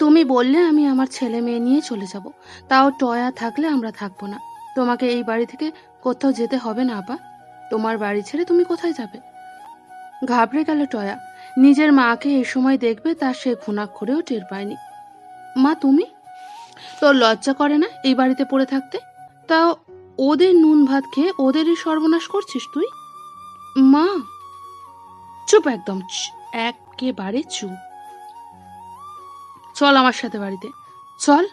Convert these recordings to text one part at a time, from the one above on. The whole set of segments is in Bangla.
তুমি বললে আমি আমার ছেলে মেয়ে নিয়ে চলে যাব। তাও টয়া থাকলে আমরা থাকব না। তোমাকে এই বাড়ি থেকে কোথাও যেতে হবে না, আপা। তোমার বাড়ি ছেড়ে তুমি কোথায় যাবে? ঘাবড়ে গেল টয়া। নিজের মাকে এ সময় দেখবে তার সে খুনাক্ষরেও টের পায়নি। মা, তুমি? তোর লজ্জা করে না এই বাড়িতে পড়ে থাকতে? তাও ওদের নুন ভাত খেয়ে ওদেরই সর্বনাশ করছিস তুই? মা! চুপ একদম একেবারে চুপ। চল আমার সাথে বাড়িতে। চল।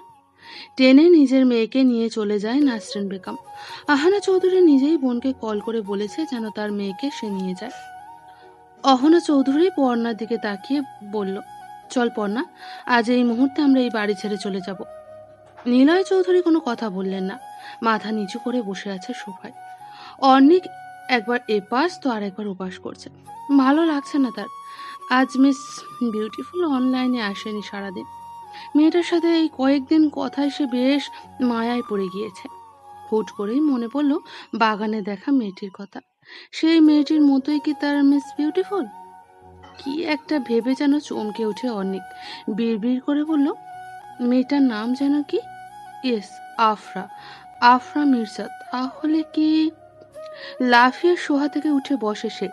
টেনে নিজের মেয়েকে নিয়ে চলে যায় নাসরিন বেগম। আহানা চৌধুরী নিজেই বোনকে কল করে বলেছে যেন তার মেয়েকে সে নিয়ে যায়। অহনা চৌধুরী পর্ণার দিকে তাকিয়ে বলল, চল পর্ণা, আজ এই মুহূর্তে আমরা এই বাড়ি ছেড়ে চলে যাব। নিলয় চৌধুরী কোনো কথা বললেন না। মাথা নিচু করে বসে আছে সোফায়। অর্নিক একবার এপাশ তো আর একবার উপাস করছে। ভালো লাগছে না তার। আজ মিস বিউটিফুল অনলাইনে আসেনি সারাদিন। মেয়েটার সাথে এই কয়েকদিন কথায় সে বেশ মায়ায় পড়ে গিয়েছে। হুট করেই মনে পড়ল বাগানে দেখা মেয়েটির কথা। সেই মেয়েটির মতোই কি তার মিস বিউটিফুল কি একটা ভেবে যেন চমকে ওঠে অনেক। বিড়বিড় করে বলল, মেয়েটার নাম যেন কি? ইয়েস, আফরা। আফরা মির্জা। তাহলে কি লাফিয়ে সোহা থেকে উঠে বসে সে?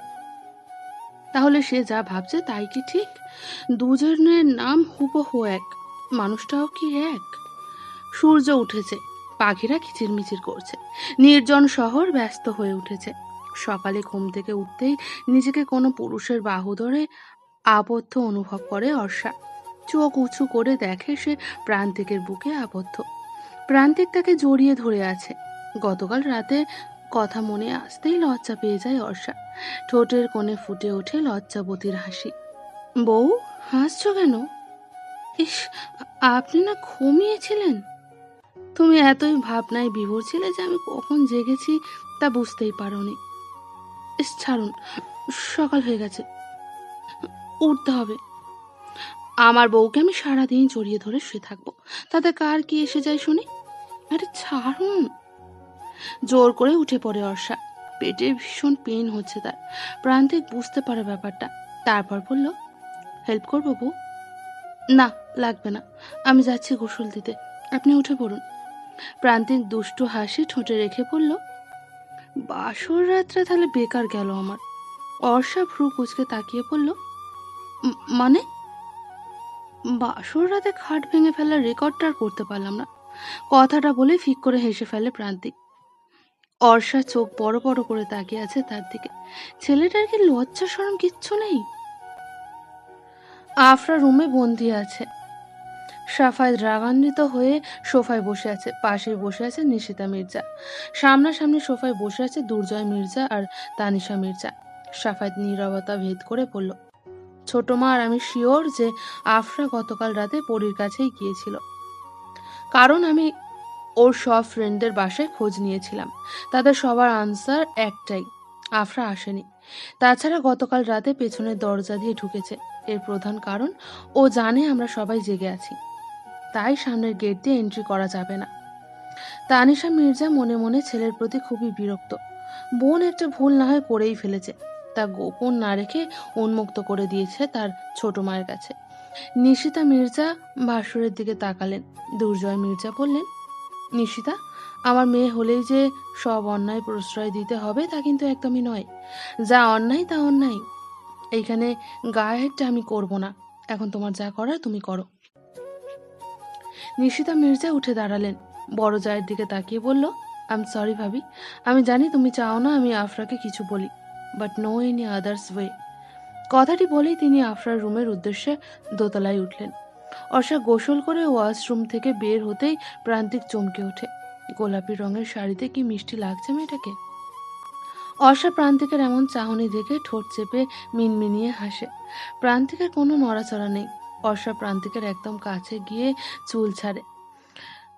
তাহলে সে যা ভাবছে তাই কি ঠিক? দুজনের নাম হুবহু এক। মানুষটাও কি এক? সূর্য উঠেছে, পাখিরা কিচিরমিচির করছে, নির্জন শহর ব্যস্ত হয়ে উঠেছে। সকালে ঘুম থেকে উঠতেই নিজেকে কোনো পুরুষের বাহু ধরে আবদ্ধ অনুভব করে অর্ষা। চোখ উঁচু করে দেখে সে প্রান্তিকের বুকে আবদ্ধ। প্রান্তিক তাকে জড়িয়ে ধরে আছে। গতকাল রাতে কথা মনে আসতেই লজ্জা পেয়ে যায় অর্ষা। ঠোঁটের কোণে ফুটে ওঠে লজ্জাবতীর হাসি। বউ, হাসছো কেন? ইস, আপনি না ঘুমিয়েছিলেন? তুমি এতই ভাবনায় বিভোর ছিলে যে আমি কখন জেগেছি তা বুঝতেই পারোনি। ইস, ছাড়ুন, সকাল হয়ে গেছে। উঠতে হবে। আমার বউকে আমি সারাদিন জড়িয়ে ধরে শুয়ে থাকব। তাতে কার কি এসে যায় শুনি? আরে, ছাড়ুন। জোর করে উঠে পড়ে অর্ষা। পেটে ভীষণ পেন হচ্ছে তার। প্রান্তিক বুঝতে পারে ব্যাপারটা। তারপর বলল হেল্প করব বউ? না, লাগবে না। আমি যাচ্ছি গোসল দিতে। আপনি উঠে পড়ুন। প্রান্তিক দুষ্টু হাসি ঠোঁটে রেখে পড়ল বাসর রাতটা তাহলে বেকার গেল আমার। অর্ষা ভ্রু কুচকে তাকিয়ে পড়ল মানে? বাসর রাতে খাট ভেঙে ফেলার রেকর্ডটা আর করতে পারলাম না। কথাটা বলে ফিক করে হেসে ফেলে প্রান্তিক। অর্ষা চোখ বড় বড় করে তাকিয়ে আছে তার দিকে। ছেলেটার কি লজ্জা সরম কিচ্ছু নেই? আফরা রুমে বন্দি আছে। সাফায় রাগান্বিত হয়ে সোফায় বসে আছে, পাশেই বসে আছে নিশিতা মির্জা। সামনাসামনি সোফায় বসে আছে দুর্জয় মির্জা আর তানিশা মির্জা। সাফায়ত নীরবতা ভেদ করে বলল, ছোট মা, আর আমি শিওর যে আফরা গতকাল রাতে পরীর কাছেই গিয়েছিল। কারণ আমি ওর সব ফ্রেন্ডদের বাসায় খোঁজ নিয়েছিলাম। তাদের সবার আনসার একটাই, আফরা আসেনি। তাছাড়া গতকাল রাতে পেছনের দরজা দিয়ে ঢুকেছে। এর প্রধান কারণ, ও জানে আমরা সবাই জেগে আছি। তাই সামনের গেট দিয়ে এন্ট্রি করা যাবে না। তানিশা মির্জা মনে মনে ছেলের প্রতি খুবই বিরক্ত। বোন একটা ভুল না হয় করেই ফেলেছে। তা গোপন না রেখে উন্মুক্ত করে দিয়েছে তার ছোট মায়ের কাছে। নিশিতা মির্জা ভাসুরের দিকে তাকালেন। দুর্জয় মির্জা বললেন, নিশিতা, আমার মেয়ে হলেই যে সব অন্যায় প্রশ্রয় দিতে হবে তা কিন্তু একদমই নয়। যা অন্যায় তা অন্যায়। এইখানে গায়েরটা আমি করব না। এখন তোমার যা করার তুমি করো। নিশিতা মির্জা উঠে দাঁড়ালেন। বড় জায়ের দিকে তাকিয়ে বলল আম সরি ভাবি। আমি জানি তুমি চাও না আমি আফরাকে কিছু বলি but no any others way কথাটি বলেই তিনি আফরার রুমের উদ্দেশ্যে দোতলায় উঠলেন। অর্ষা গোসল করে ওয়াশরুম থেকে বের হতেই প্রান্তিক চমকে ওঠে। গোলাপি রঙের শাড়িতে কি মিষ্টি লাগছে মেয়েটাকে? অর্ষা প্রান্তিকের এমন চাহনি দেখে ঠোঁট চেপে মিনমিনিয়ে হাসে। প্রান্তিকের কোনো নড়াচড়া নেই। অর্ষা প্রান্তিকের একদম কাছে গিয়ে চুল ছাড়ে।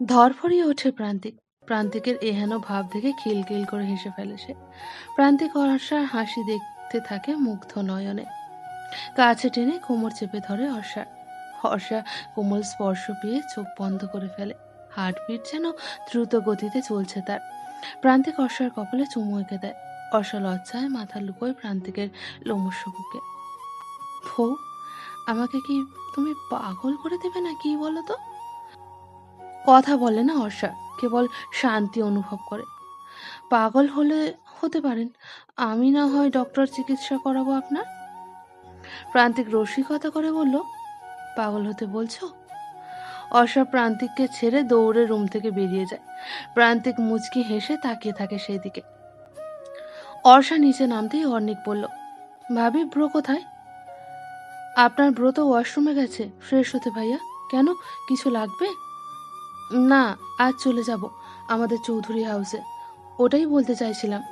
ধরফরিয়ে ওঠে প্রান্তিক। প্রান্তিকের এহেন ভাব দেখে খিলখিল করে হেসে ফেলে সে। প্রান্তিক অর্ষার হাসি দেখতে থাকে মুগ্ধ নয়নে। কাছে টেনে কোমর চেপে ধরে অর্ষা অর্ষা কোমল স্পর্শ পেয়ে চোখ বন্ধ করে ফেলে। হার্টবিট যেন দ্রুত গতিতে চলছে তার। প্রান্তিক অর্ষার কপালে চুমু এঁকে দেয়। অর্ষা লজ্জায় মাথা লুকোয় প্রান্তিকের লোমস্য বুকে বউ আমাকে কি তুমি পাগল করে দেবে না কি বলো তো? কথা বলে না অর্ষা, কেবল শান্তি অনুভব করে। পাগল হলে হতে পারেন, আমি না হয় ডক্টর চিকিৎসা করাবো আপনার? প্রান্তিক রসিকতা করে বলল, পাগল হতে বলছো? অর্ষা প্রান্তিককে ছেড়ে দৌড়ে রুম থেকে বেরিয়ে যায়। প্রান্তিক মুচকি হেসে তাকিয়ে থাকে সেই দিকে অর্ষা নিচে নামতেই অর্ণিক বলল, ভাবি, ব্রো কোথায়? আপনার ব্রো তো ওয়াশরুমে গেছে। ফ্রেশ হতে ভাইয়া। কেন? কিছু লাগবে? না, আজ চলে যাব, আমাদের চৌধুরী হাউসে। ওটাই বলতে চাইছিলাম।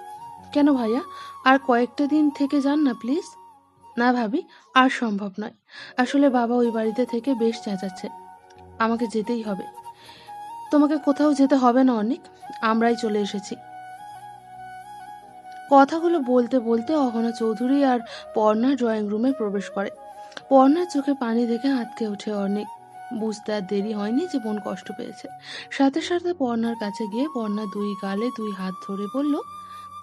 কেন ভাইয়া? আর কয়েকটা দিন থেকে যান না, প্লিজ? না ভাবি, আর সম্ভব নয়। আসলে বাবা ওই বাড়িতে থেকে বেশ চেঁচাচ্ছে। আমাকে যেতেই হবে। তোমাকে কোথাও যেতে হবে না অনেক আমরাই চলে এসেছি। কথাগুলো বলতে বলতে অহনা চৌধুরী আর পর্ণা ড্রয়িং রুমে প্রবেশ করে। পর্ণার চোখে পানি দেখে আটকে ওঠে অনেক বুঝতে আর দেরি হয়নি যে বোন কষ্ট পেয়েছে। সাথে সাথে পর্ণার কাছে গিয়ে পর্ণা দুই গালে দুই হাত ধরে বলল,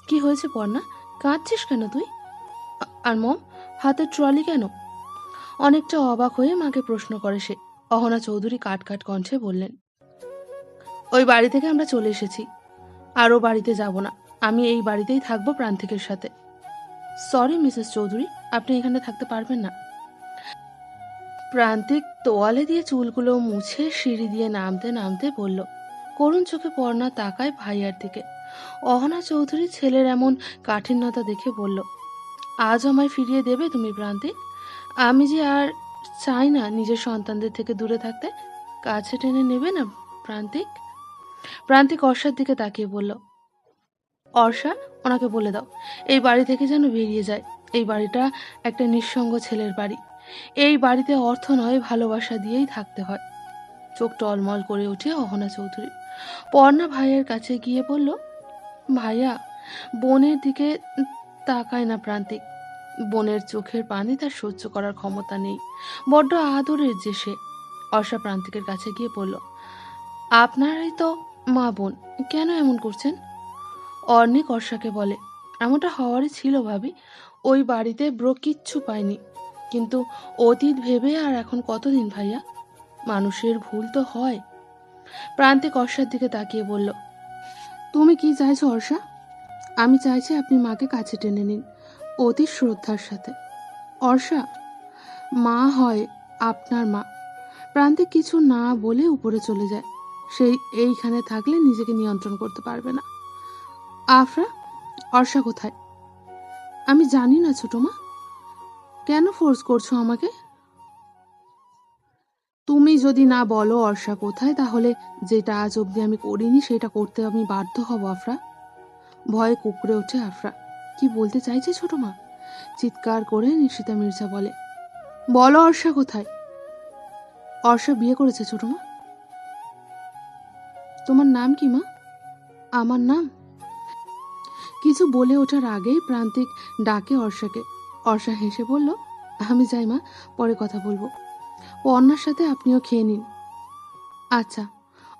কি হয়েছে পর্ণা? কাঁদছিস কেন তুই? আর মম, হাতের ট্রলি কেন? অনেকটা অবাক হয়ে মাকে প্রশ্ন করে সে। অহনা চৌধুরী কাট কাট কণ্ঠে বললেন, ওই বাড়ি থেকে আমরা চলে এসেছি। আরও বাড়িতে যাব না। আমি এই বাড়িতেই থাকব প্রান্তিকের সাথে। সরি মিসেস চৌধুরী আপনি এখানে থাকতে পারবেন না। প্রান্তিক তোয়ালে দিয়ে চুলগুলো মুছে সিঁড়ি দিয়ে নামতে নামতে বলল, করুণ চোখে পর্ণা তাকায় ভাইয়ার দিকে। অহনা চৌধুরী ছেলের এমন কাঠিন্যতা দেখে বলল, আজ আমায় ফিরিয়ে দেবে তুমি প্রান্তিক? আমি যে আর চাই না নিজের সন্তানদের থেকে দূরে থাকতে, কাছে টেনে নেবে না প্রান্তিক? প্রান্তিক অর্ষার দিকে তাকিয়ে বলল অর্ষা, ওনাকে বলে দাও। এই বাড়ি থেকে যেন বেরিয়ে যায়। এই বাড়িটা একটা নিঃসঙ্গ ছেলের বাড়ি। এই বাড়িতে অর্থ নয়, ভালোবাসা দিয়েই থাকতে হয়। চোখ টলমল করে ওঠে অহনা চৌধুরী। পর্ণা ভাইয়ের কাছে গিয়ে বলল, ভাইয়া, বোনের দিকে তাকায় না প্রান্তিক। বোনের চোখের পানি তার সহ্য করার ক্ষমতা নেই। বড্ড আদরের যে সে। অর্ষা প্রান্তিকের কাছে গিয়ে বলল, আপনারই তো মা বোন, কেন এমন করছেন? অর্ণিক অর্ষাকে বলে। এমনটা হওয়ারই ছিল ভাবি। ওই বাড়িতে ব্রো কিচ্ছু পায়নি। কিন্তু অতীত ভেবে আর এখন কতদিন ভাইয়া? মানুষের ভুল তো হয়। প্রান্তিক অর্ষার দিকে তাকিয়ে বলল, তুমি কি চাইছো অর্ষা? আমি চাইছি আপনি মাকে কাছে টেনে নিন, অতি শ্রদ্ধার সাথে। অর্ষা, মা হয় আপনার মা। প্রান্তিক কিছু না বলে উপরে চলে যায়। সেই এইখানে থাকলে নিজেকে নিয়ন্ত্রণ করতে পারবে না। আফরা অর্ষা কোথায়? আমি জানি না ছোট মা। কেন ফোর্স করছ আমাকে? তুমি যদি না বলো অর্ষা কোথায়, তাহলে যেটা আজ অবধি আমি করিনি, সেটা করতে আমি বাধ্য হব আফরা। ভয়ে কুকড়ে ওঠে আফরা। কি বলতে চাইছে ছোট মা? চিৎকার করে নিশিতা মির্জা বলে, বলো অর্ষা কোথায়? অর্ষা বিয়ে করেছে ছোট মা। তোমার নাম কি মা? আমার নাম? কিছু বলে ওঠার আগেই প্রান্তিক ডাকে অর্ষাকে, অর্ষা হেসে বলল, আমি যাই মা, পরে কথা বলব। ও অন্যার সাথে আপনিও খেয়ে নিন। আচ্ছা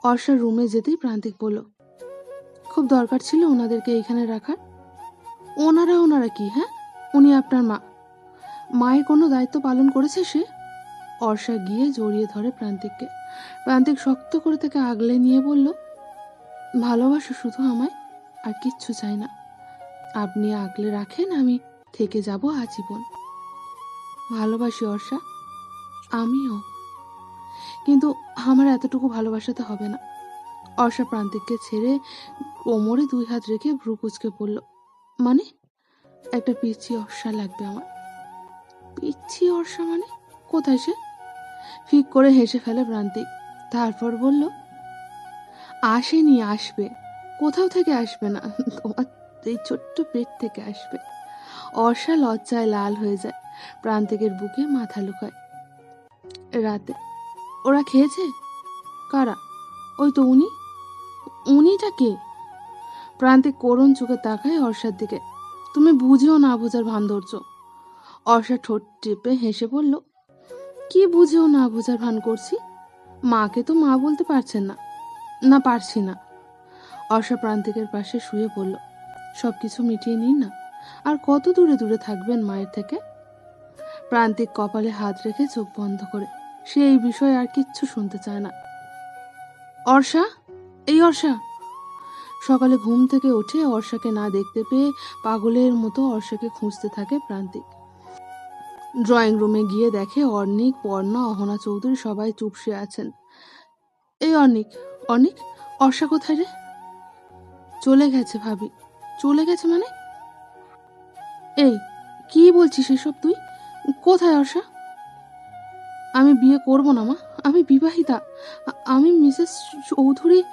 অর্ষার রুমে যেতেই প্রান্তিক বলল, খুব দরকার ছিল ওনাদেরকে এখানে রাখার। ওনারা ওনারা কি হ্যাঁ? উনি আপনার মা। মায়ের কোনো দায়িত্ব পালন করেছে সে? অর্ষা গিয়ে জড়িয়ে ধরে প্রান্তিককে। প্রান্তিক শক্ত করে তাকে আগলে নিয়ে বলল, ভালোবাসো শুধু আমায়, আর কিচ্ছু চাই না। আপনি আগলে রাখেন, আমি থেকে যাব আজীবন। ভালোবাসি, অর্ষা। আমিও। কিন্তু আমার এতটুকু ভালোবাসাতে হবে না। অর্ষা প্রান্তিককে ছেড়ে কোমরে দুই হাত রেখে ভ্রু কুচকে পড়ল মানে? একটা পিচ্ছি অর্ষা লাগবে আমার। পিচ্ছি অর্ষা মানে? কোথায় সে? ফিক করে হেসে ফেলে প্রান্তিক। তারপর বলল, আসেনি, আসবে। কোথাও থেকে আসবে না। তোমার এই ছোট্ট পেট থেকে আসবে। অর্ষা লজ্জায় লাল হয়ে যায়, প্রান্তিকের বুকে মাথা লুকায়। রাতে, ওরা খেয়েছে? কারা? ওই তো উনি। উনিটা কে? প্রান্তিক করুণ চোখে তাকায় অর্ষার দিকে। তুমি বুঝেও না বোঝার ভান ধরছো অর্ষা ঠোঁট টিপে হেসে বলল, কি বুঝেও না বোঝার ভান করছি? মাকে তো মা বলতে পারছেন না। না, পারছি না। অর্ষা প্রান্তিকের পাশে শুয়ে পড়ল। সব কিছু মিটিয়ে নিন না। আর কত দূরে দূরে থাকবেন মায়ের থেকে? প্রান্তিক কপালে হাত রেখে চোখ বন্ধ করে। সে এই বিষয়ে আর কিচ্ছু শুনতে চায় না। অর্ষা? এই অর্ষা! সকালে ঘুম থেকে উঠে অর্ষাকে না দেখতে পেয়ে পাগলের মতো অর্ষাকে খুঁজতে থাকে প্রান্তিক। ড্রয়িং রুমে গিয়ে দেখে অর্নিক পর্ণা, অহনা চৌধুরী সবাই চুপসে আছেন। এই অর্নিক অর্নিক অর্ষা কোথায় রে? চলে গেছে ভাবি। চলে গেছে মানে? এই, কি বলছিস এসব তুই? কোথায় অর্ষা আমি বিয়ে করব না মা, আমি বিবাহিতা। আমি মিসেস চৌধুরী,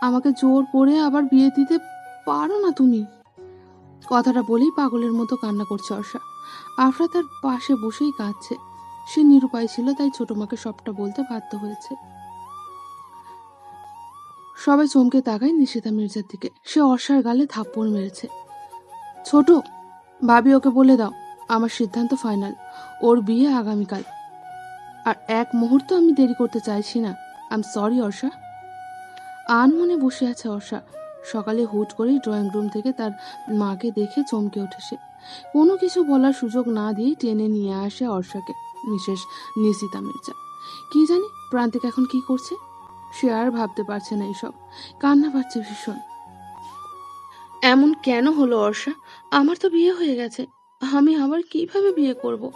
আমাকে জোর করে আবার বিয়ে দিতে পারো না তুমি। কথাটা বলেই পাগলের মতো কান্না করছে অর্ষা আফরা তার পাশে বসেই কাঁদছে। সে নিরুপায় ছিল, তাই ছোট মাকে সবটা বলতে বাধ্য হয়েছে। সবাই চমকে তাকায় নিশিতা মির্জার দিকে। সে অর্ষার গালে থাপ্পড় মেরেছে। ছোট, ভাবি ওকে বলে দাও, আমার সিদ্ধান্ত ফাইনাল। ওর বিয়ে আগামীকাল। আর এক মুহূর্ত আমি দেরি করতে চাইছি না। আম সরি অর্ষা। আন মনে বসে আছে অর্ষা। সকালে হুট করেই ড্রয়িং রুম থেকে তার মাকে দেখে চমকে ওঠে সে। কোনো কিছু বলার সুযোগ না দিয়েই টেনে নিয়ে আসে অর্ষাকে, মিসেস নিশিতা মির্জা। কি জানি, প্রান্তিক এখন কি করছে? সে আর ভাবতে পারছে না এইসব কান্না পাচ্ছে ভীষণ। এমন কেন হলো অর্ষা? আমার তো বিয়ে হয়ে গেছে। আমি আবার কীভাবে বিয়ে করব?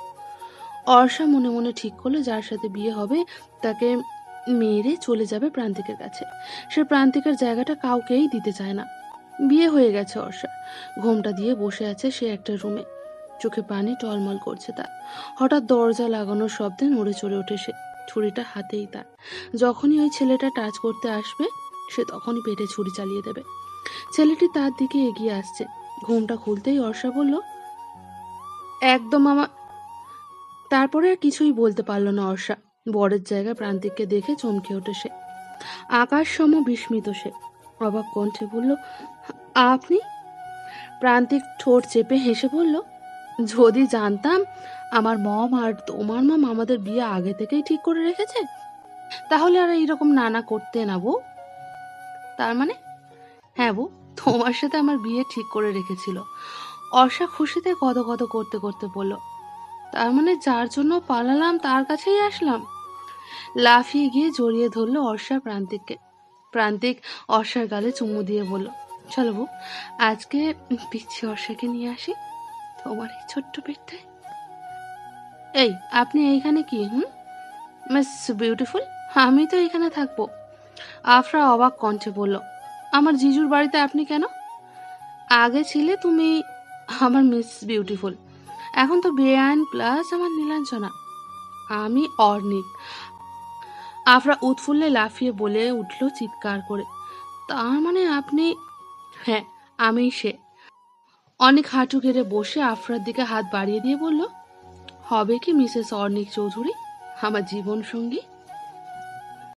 অর্ষা মনে মনে ঠিক করল যার সাথে বিয়ে হবে, তাকে মেরে চলে যাবে প্রান্তিকের কাছে। সে প্রান্তিকের জায়গাটা কাউকেই দিতে চায় না। বিয়ে হয়ে গেছে অর্ষা। ঘোমটা দিয়ে বসে আছে সে একটা রুমে। চোখে পানি টলমল করছে তার। হঠাৎ দরজা লাগানোর শব্দে নড়ে চড়ে ওঠে সে। ছুরিটা হাতেই তার। যখনই ওই ছেলেটা টাচ করতে আসবে, সে তখনই পেটে ছুরি চালিয়ে দেবে। ছেলেটি তার দিকে এগিয়ে আসছে। ঘুমটা খুলতেই অর্ষা বলল, একদম আমার তারপরে আর কিছুই বলতে পারল না অর্ষা। বরের জায়গায় প্রান্তিককে দেখে চমকে ওঠে সে। আকাশ সম বিস্মিত সে। অবাক কণ্ঠে বলল, আপনি? প্রান্তিক ঠোঁট চেপে হেসে বলল, যদি জানতাম আমার মম আর তোমার মম আমাদের বিয়ে আগে থেকেই ঠিক করে রেখেছে? তাহলে আর এইরকম নানা করতে না, বউ। তার মানে? হ্যাঁ বউ, তোমার সাথে আমার বিয়ে ঠিক করে রেখেছিল। অর্ষা খুশিতে কত করতে করতে বলল, তার মানে যার জন্য পালালাম, তার কাছেই আসলাম? লাফিয়ে গিয়ে জড়িয়ে ধরলো অর্ষা প্রান্তিককে। প্রান্তিক অর্ষার গালে চুমু দিয়ে বলল, চলো বউ, আজকে পিচ্ছি অর্ষাকে নিয়ে আসি। তোমার এই ছোট্ট পেটটায় এই, আপনি এইখানে কি, হুম? মিস বিউটিফুল আমি তো এখানে থাকব। আফরা অবাক কণ্ঠে বলল, আমার জিজুর বাড়িতে আপনি কেন? আগে ছিলে তুমি আমার মিস বিউটিফুল এখন তো বেআইন প্লাস আমার নীলাঞ্জনা। আমি অর্নিক আফরা উৎফুল্লে লাফিয়ে বলে উঠল চিৎকার করে, তার মানে আপনি হ্যাঁ আমি সে। অনেক হাঁটু ঘেরে বসে আফরার দিকে হাত বাড়িয়ে দিয়ে বলল হবে কি মিসেস অর্ণিক চৌধুরী? আমার জীবন সঙ্গী